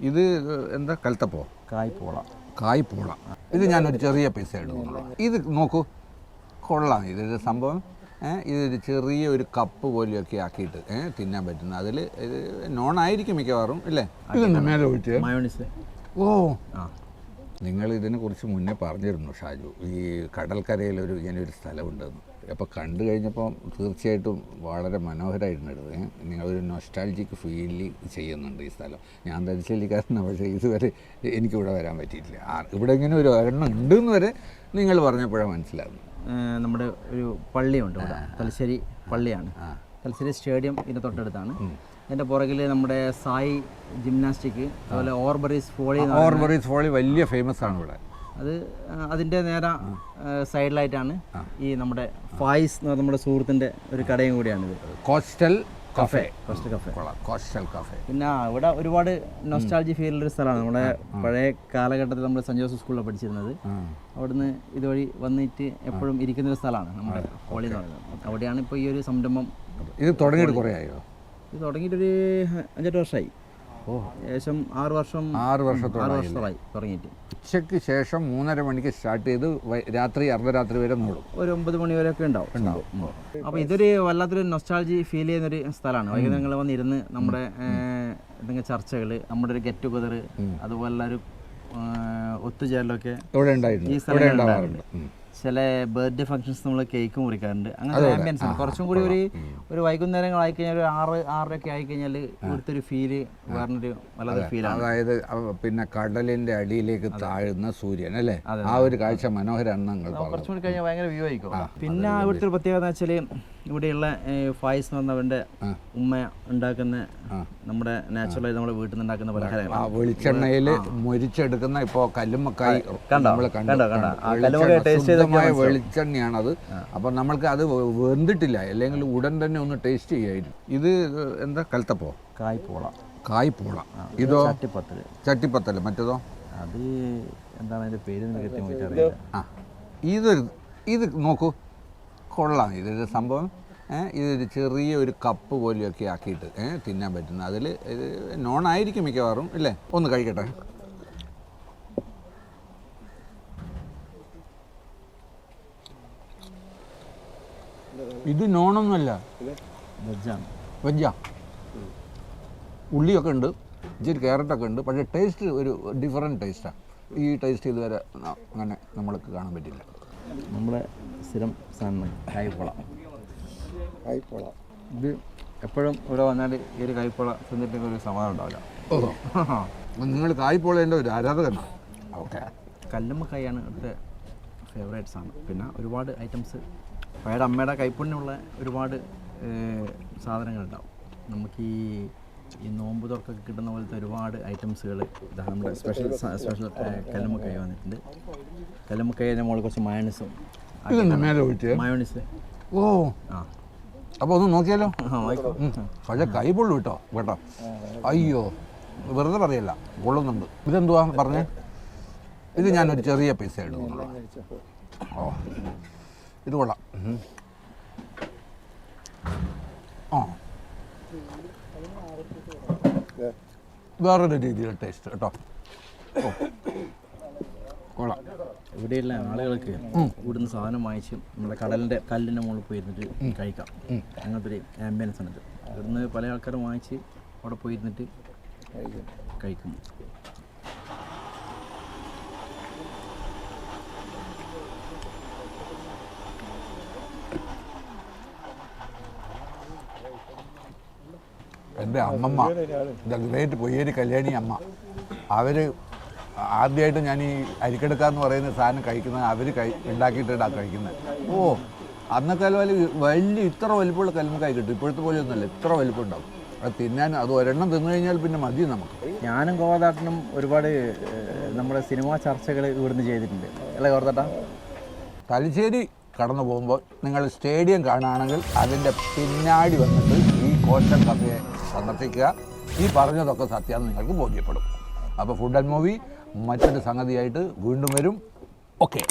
ഇത് എന്താ കൽത്തപ്പോ കായ്പോള. കായ്പോള. ഇത് ഞാനൊരു ചെറിയ പൈസ എടുക്കുന്നുള്ളൂ ഇത് നോക്കൂ. കൊള്ളാം. ഇതൊരു സംഭവം. ഇതൊരു ചെറിയ ഒരു കപ്പ് പോലെയൊക്കെ ആക്കിയിട്ട് തിന്നാൻ പറ്റുന്ന. അതിൽ ഇത് നോൺ ആയിരിക്കും മിക്കവാറും ഇല്ലേ? ഇതെന്താ മേലെ ഒഴിച്ച്. മയോണിസ് ഓ. നിങ്ങൾ ഇതിനെക്കുറിച്ച് മുന്നേ പറഞ്ഞിരുന്നു ഷാജു. ഈ കടൽക്കരയിലൊരു ഇങ്ങനെ ഒരു സ്ഥലമുണ്ടെന്ന്. അപ്പോൾ കണ്ടു കഴിഞ്ഞപ്പം തീർച്ചയായിട്ടും വളരെ മനോഹരമായിട്ടുണ്ട് ഏ? നിങ്ങളൊരു നൊസ്റ്റാൾജിക്ക് ഫീൽ ചെയ്യുന്നുണ്ട് ഈ സ്ഥലം. ഞാൻ തലശ്ശേരിക്കാരനാണ് പക്ഷേ ഇതുവരെ എനിക്കിവിടെ വരാൻ പറ്റിയിട്ടില്ല. ആ ഇവിടെ ഇങ്ങനെ ഒരു ഒരെണ്ണം ഉണ്ടെന്ന് വരെ നിങ്ങൾ പറഞ്ഞപ്പോഴാണ് മനസ്സിലാകുന്നത്. നമ്മുടെ ഒരു പള്ളിയുണ്ട് ഇവിടെ. തലശ്ശേരി പള്ളിയാണ്. തലശ്ശേരി സ്റ്റേഡിയം ഇതിന്റെ തൊട്ടടുത്താണ്. അതിന്റെ പുറകിൽ നമ്മുടെ സായി ജിംനാസ്റ്റിക് അതുപോലെ ഓർബറീസ് ഫോളി ഓർബറീസ് ഫോളി വലിയ ഫേമസ് ആണ് ഇവിടെ. അത് അതിന്റെ നേരെ സൈഡിലായിട്ടാണ് ഈ നമ്മുടെ ഫായിസ് എന്ന് പറഞ്ഞ നമ്മുടെ സുഹൃത്തിന്റെ ഒരു കടയും കൂടിയാണിത്. Coastal cafe coastal cafe. Coastal cafe. പിന്നെ ഇവിടെ ഒരുപാട് നൊസ്റ്റാൾജി ഫീലുള്ള ഒരു സ്ഥലമാണ്. നമ്മുടെ പഴയ കാലഘട്ടത്തിൽ നമ്മൾ സെന്റ് ജോസഫ് സ്കൂളിൽ പഠിച്ചിരുന്നത്. അവിടുന്ന് ഇതുവഴി വന്നിട്ട് എപ്പോഴും ഇരിക്കുന്ന ഒരു സ്ഥലമാണ് നമ്മുടെ ഹോളി എന്ന് പറയുന്നത്. അവിടെയാണ് ഇപ്പോൾ ഈ ഒരു സംരംഭം ഇത് തുടങ്ങിയിട്ട് കുറേ ആയോ? ഇത് തുടങ്ങിയിട്ടൊരു അഞ്ചെട്ട് വർഷമായി. ഏകദേശം ആറ് വർഷം ആറ് വർഷത്തോളമായി വർഷത്തോളം വർഷമായി തുടങ്ങിയിട്ട്. ഉച്ചയ്ക്ക് ശേഷം മൂന്നര മണിക്ക് സ്റ്റാർട്ട് ചെയ്ത് രാത്രി അർദ്ധരാത്രി വരെ മൂടും. ഒരു ഒമ്പത് മണി വരെയൊക്കെ ഉണ്ടാവും. ഉണ്ടാവും. അപ്പോൾ ഇതൊരു വല്ലാത്തൊരു നൊസ്റ്റാൾജി ഫീൽ ചെയ്യുന്നൊരു സ്ഥലമാണ്. വൈകുന്നേരങ്ങൾ വന്നിരുന്ന് നമ്മുടെ എന്തെങ്കിലും ചർച്ചകൾ നമ്മുടെ ഒരു ഗെറ്റ് ടുഗദർ അതുപോലെ ഒരു ഒത്തുചേരലൊക്കെ ഇവിടെ ഉണ്ടായിരുന്നു. ഈ സ്ഥലം ഉണ്ടാവാറുണ്ട്. ചില ബർത്ത്ഡേ ഫംഗ്ഷൻസ് നമ്മൾ കേക്ക് മുറിക്കാറുണ്ട്. അങ്ങനത്തെ ആംബിയൻസ് ആണ് കുറച്ചും കൂടി ഒരു ഒരു വൈകുന്നേരങ്ങൾ ആയിക്കഴിഞ്ഞാൽ ഒരു ആറ് ആറരയൊക്കെ ആയിക്കഴിഞ്ഞാൽ ഇവിടുത്തെ ഒരു ഫീൽ വേറൊരു വല്ലാതെ ഫീലാണ് അതായത് പിന്നെ കടലിന്റെ അടിയിലേക്ക് താഴുന്ന സൂര്യൻ അല്ലേ? ആ ഒരു കാഴ്ച മനോഹരമാണ് കുറച്ചും കൂടി കഴിഞ്ഞാൽ ഭയങ്കര വ്യൂ ആയിക്കോ പിന്നെ ഇവിടുത്തെ ഒരു പ്രത്യേകത എന്ന് വെച്ചാൽ ഇവിടെയുള്ള ഫായിസ് എന്ന് പറഞ്ഞവന്റെ ഉമ്മ ഉണ്ടാക്കുന്ന നമ്മുടെ നാച്ചുറലായി നമ്മുടെ വീട്ടിൽ നിന്ന് ഉണ്ടാക്കുന്ന പലഹാരങ്ങൾ ആ വെളിച്ചെണ്ണയിൽ മൊരിച്ചെടുക്കുന്ന ഇപ്പോ കല്ലുമ്മക്കായി കണ്ടോ? നമ്മൾ കണ്ടോ? കണ്ടോ? ആ വെളിച്ചെണ്ണ, കല്ലുമ്മക്കായി taste ചെയ്ത് ശുദ്ധമായ വെളിച്ചെണ്ണയാണത്. അപ്പോൾ നമ്മൾക്ക് അത് വെന്തിട്ടില്ല. അല്ലെങ്കിൽ ഉടൻ തന്നെ ഒന്ന് ടേസ്റ്റ് ചെയ്യായിരുന്നു. ഇത് എന്താ? കൽത്തപ്പോ കായ്പോള. കായ്പോള. ഇതോ ചട്ടിപ്പത്തൽ. ചട്ടിപ്പത്തൽ. മറ്റേതോ? അത് എന്താണ് അതിന്റെ പേര് ഇത് കൃത്യമായിട്ട് അറിയില്ല. ഇത് നോക്കൂ. കൊള്ളാം. ഇതൊരു സംഭവം ഇതൊരു ചെറിയ ഒരു കപ്പ് പോലെയൊക്കെ ആക്കിയിട്ട് തിന്നാൻ പറ്റുന്ന. അതിൽ ഇത് നോൺ ആയിരിക്കും മിക്കവാറും ഇല്ലേ? ഒന്ന് കഴിക്കട്ടെ. ഇത് നോണൊന്നുമല്ല. വെജാണ് വെജ്ജാ. ഉള്ളിയൊക്കെ ഉണ്ട് ഇച്ചിരി ക്യാരറ്റൊക്കെ ഉണ്ട് പക്ഷേ ടേസ്റ്റ് ഒരു ഡിഫറെന്റ് ടേസ്റ്റാണ് ഈ ടേസ്റ്റ് ഇതുവരെ അങ്ങനെ നമ്മൾക്ക് കാണാൻ പറ്റില്ല. നമ്മുടെ സ്ഥിരം സാധനം കായ്പോള കായ്പോള ഇത് എപ്പോഴും ഇവിടെ വന്നാൽ ഈ ഒരു കായ്പോള തിന്നിട്ടെങ്കിൽ ഒരു സമാധാനം ഉണ്ടാവില്ല. നിങ്ങൾ കായ്പോളേന്റെ ഒരു ആരാധകനാണ് ഓക്കെ. കല്ലുമ്മക്കായാണ് ഇവിടുത്തെ ഫേവറേറ്റ്സ് ആണ് പിന്നെ ഒരുപാട് ഐറ്റംസ് പഴയുടെ അമ്മയുടെ കൈപ്പുണ്യമുള്ള ഒരുപാട് സാധനങ്ങളുണ്ടാവും. നമുക്ക് ഈ ഈ നോമ്പ് തുറക്കൊക്കെ കിട്ടുന്ന പോലത്തെ ഒരുപാട് ഐറ്റംസുകൾ ഇതാണ് നമ്മുടെ സ്പെഷ്യൽ സ്പെഷ്യൽ കല്ലുമ്മക്കായ വന്നിട്ടുണ്ട്. കല്ലുമ്മക്കായ മുകളിൽ കുറച്ച് മയോണിസും മയോണിസ് ഓ. ആ. അപ്പോൾ ഒന്ന് നോക്കിയാലോ? പഴയ. പക്ഷേ കൈ പൊള്ളു കേട്ടോ കേട്ടോ. അയ്യോ വെറുതെ പറയല്ല പൊള്ളുന്നുണ്ട് ഇതെന്തുവാ പറഞ്ഞേ? ഇത് ഞാനൊരു ചെറിയ പൈസ എടുക്കുന്നുള്ളൂ ഓ. ഇത് കൊള്ളാം. ആ. വേറൊരു രീതിയിലുള്ള ടേസ്റ്റ് കേട്ടോ. കൊള്ളാം. ഇവിടെയുള്ള ആളുകൾക്ക് ഇവിടുന്ന് സാധനം വാങ്ങിച്ച് നമ്മുടെ കടലിന്റെ കല്ലിന്റെ മുകളിൽ പോയിരുന്നിട്ട് കഴിക്കാം. അങ്ങനത്തെ ഒരു ആംബിയൻസ് ആണ് ഇത്. ഇവിടുന്ന് പല ആൾക്കാരും വാങ്ങിച്ച് അവിടെ പോയിരുന്നിട്ട് കഴിക്കും. എന്റെ അമ്മമ്മ ദ ഗ്രേറ്റ് പൊയ്യേരി കല്യാണി അമ്മ. അവർ ആദ്യമായിട്ട് ഞാൻ ഈ അരിക്കെടുക്ക എന്ന് പറയുന്ന സാധനം കഴിക്കുന്നത് അവർ കൈ ഉണ്ടാക്കിയിട്ടാണ് കഴിക്കുന്നത്. ഓ അന്നൊക്കെ വലിയ വലിയ ഇത്ര വലിപ്പമുള്ള കല്ലുമ്മക്കായി കിട്ടും. ഇപ്പോഴത്തെ പോലെ ഒന്നുമല്ല ഇത്ര വലിപ്പം ഉണ്ടാവും അത് തിന്നാൻ അത് ഒരെണ്ണം തിന്നു കഴിഞ്ഞാൽ പിന്നെ മതി നമുക്ക്. ഞാനും ഗോവാദാട്ടനും ഒരുപാട് നമ്മുടെ സിനിമാ ചർച്ചകൾ ഇവിടുന്ന് ചെയ്തിട്ടുണ്ട്. അല്ലേ ഗോവതാട്ട തലശ്ശേരി കടന്നു പോകുമ്പോൾ നിങ്ങൾ സ്റ്റേഡിയം കാണുകയാണെങ്കിൽ അതിന്റെ പിന്നാടി വന്നിട്ട് ഈ കോശം കഫയെ സന്ദർശിക്കുക. ഈ പറഞ്ഞതൊക്കെ സത്യമെന്ന് നിങ്ങൾക്ക് ബോധ്യപ്പെടും. അപ്പോൾ ഫുഡ് ആൻഡ് മൂവി മറ്റൊരു സംഗതിയായിട്ട് വീണ്ടും വരും. ഓക്കെ